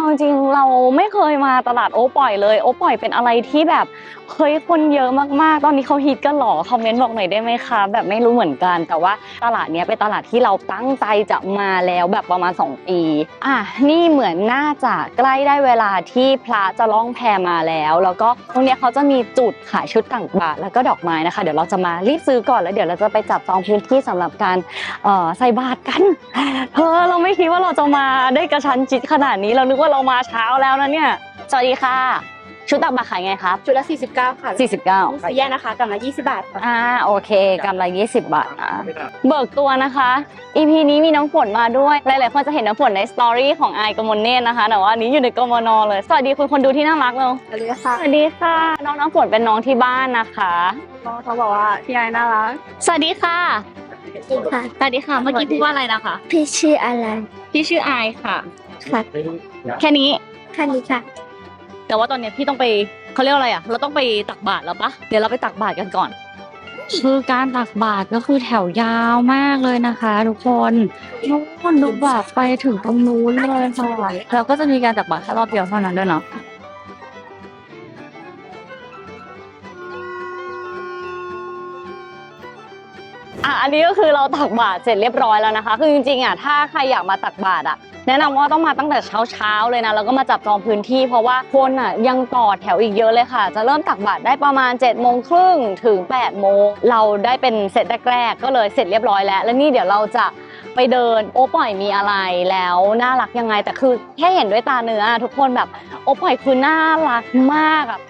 เอาจริงเราไม่เคยมาตลาดโอปล่อยเลย โอปล่อยเป็นอะไรที่แบบเฮ้ยคนเยอะมากๆ ตอนนี้เขาฮิตกันหรอคอมเมนต์บอกหน่อยได้ไหมคะแบบไม่รู้เหมือนกัน แต่ว่าตลาดเนี้ยเป็นตลาดที่เราตั้งใจจะมาแล้วแบบประมาณ 2 ปี อะนี่เหมือนน่าจะใกล้ได้เวลาที่พระจะล่องแพมาแล้ว แล้วก็ตรงเนี้ยเขาจะมีจุดขายชุดต่างบาทแล้วก็ดอกไม้นะคะ เดี๋ยวเราจะมารีบซื้อก่อนแล้วเดี๋ยวเราจะไปจับจองพื้นที่สำหรับการใส่บาตรกันเฮ้อเราไม่คิดว่าเราจะมาได้กระชั้นจิตขนาดนี้เรานึกว่าเรามาเช้าแล้วนะเนี่ย สวัสดีค่ะ ชุดตักบาตรขายไงครับจุดละ 49 ค่ะ49มีสีแยกนะคะกำลัง20 บาทค่ะอ่าโอเคกำไร20 บาทนะเบิกตัวนะคะ EP นี้มีน้ำฝนมาด้วย หลายๆคนจะเห็นน้ำฝนในสตอรี่ของไอายกมลเนตรนะคะแต่ว่าอันนี้อยู่ในกมนเลย สวัสดีคุณคนดูที่น่ารักเลยสวัสดีค่ะ สวัสดีค่ะ น้องน้ำฝนเป็นน้องที่บ้านนะคะน้องเขาบอกว่าพี่ไอ้น่ารัก สวัสดีค่ะค่ะ สวัสดีค่ะ เมื่อกี้พูดว่าอะไรนะคะ พี่ชื่ออะไร พี่ชื่อไอายค่ะ ค่ะ แค่นี้คันนี้ค่ะ แต่ว่าตอนเนี้ยพี่ต้องไปเขาเรียกว่าอะไรอะ เราต้องไปตักบาตรแล้วปะเดี๋ยวเราไปตักบาตรกันก่อน คือการตักบาตรก็คือแถวยาวมากเลยนะคะทุกคนนู่นดูแบบไปถึงตรงนู้นเลยค่ะแล้วก็จะมีการตักบาตรแค่รอบเดียวเท่านั้นด้วยเนาะอะอันนี้ก็คือเราตักบาตรเสร็จเรียบร้อยแล้วนะคะ คือจริงๆอะถ้าใครอยากมาตักบาตรอะ แนะนำว่าต้องมาตั้งแต่เช้าๆเลยนะแล้วก็มาจับจองพื้นที่เพราะว่าคนอะยังต่อแถวอีกเยอะเลยค่ะ จะเริ่มตักบาตรได้ประมาณ7จ็ดโมงครึ่งถึง8ปดโมงเราได้เป็นเสร็จแรกๆก็เลยเสร็จเรียบร้อยแล้ว แล้วนี่เดี๋ยวเราจะไปเดินโอป่อยมีอะไรแล้วน่ารักยังไงแต่คือแค่เห็นด้วยตาเนื้อทุกคนแบบโอป่อยคือน่ารักมากอะ